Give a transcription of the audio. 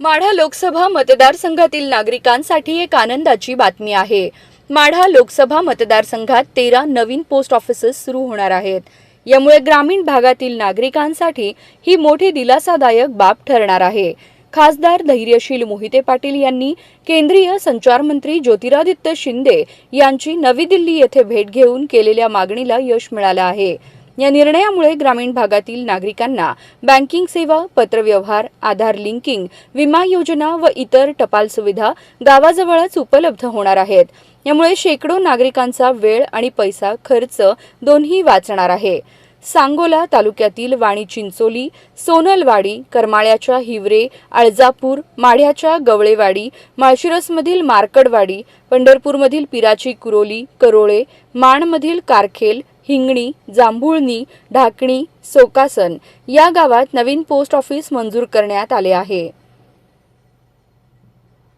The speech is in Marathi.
माढा लोकसभा मतदारसंघातील नागरिकांसाठी एक आनंदाची बातमी आहे. माढा लोकसभा मतदारसंघात तेरा नवीन पोस्ट ऑफिसेस सुरू होणार आहेत. यामुळे ग्रामीण भागातील नागरिकांसाठी ही मोठी दिलासादायक बाब ठरणार आहे. खासदार धैर्यशील मोहिते पाटील यांनी केंद्रीय संचारमंत्री ज्योतिरादित्य शिंदे यांची नवी दिल्ली येथे भेट घेऊन केलेल्या मागणीला यश मिळालं आहे. या निर्णयामुळे ग्रामीण भागातील नागरिकांना बँकिंग सेवा पत्रव्यवहार आधार लिंकिंग विमा योजना व इतर टपाल सुविधा गावाजवळच उपलब्ध होणार आहेत. यामुळे शेकडो नागरिकांचा वेळ आणि पैसा खर्च दोन्ही वाचणार आहे. सांगोला तालुक्यातील वाणी चिंचोली सोनलवाडी करमाळ्याच्या हिवरे अळजापूर माढ्याच्या गवळेवाडी माळशिरसमधील मार्कडवाडी पंढरपूरमधील पिराची कुरोली करोळे माणमधील कारखेल हिंगणी जांभुळणी ढाकणी सोकासन या गावात नवीन पोस्ट ऑफिस मंजूर करण्यात आले आहे.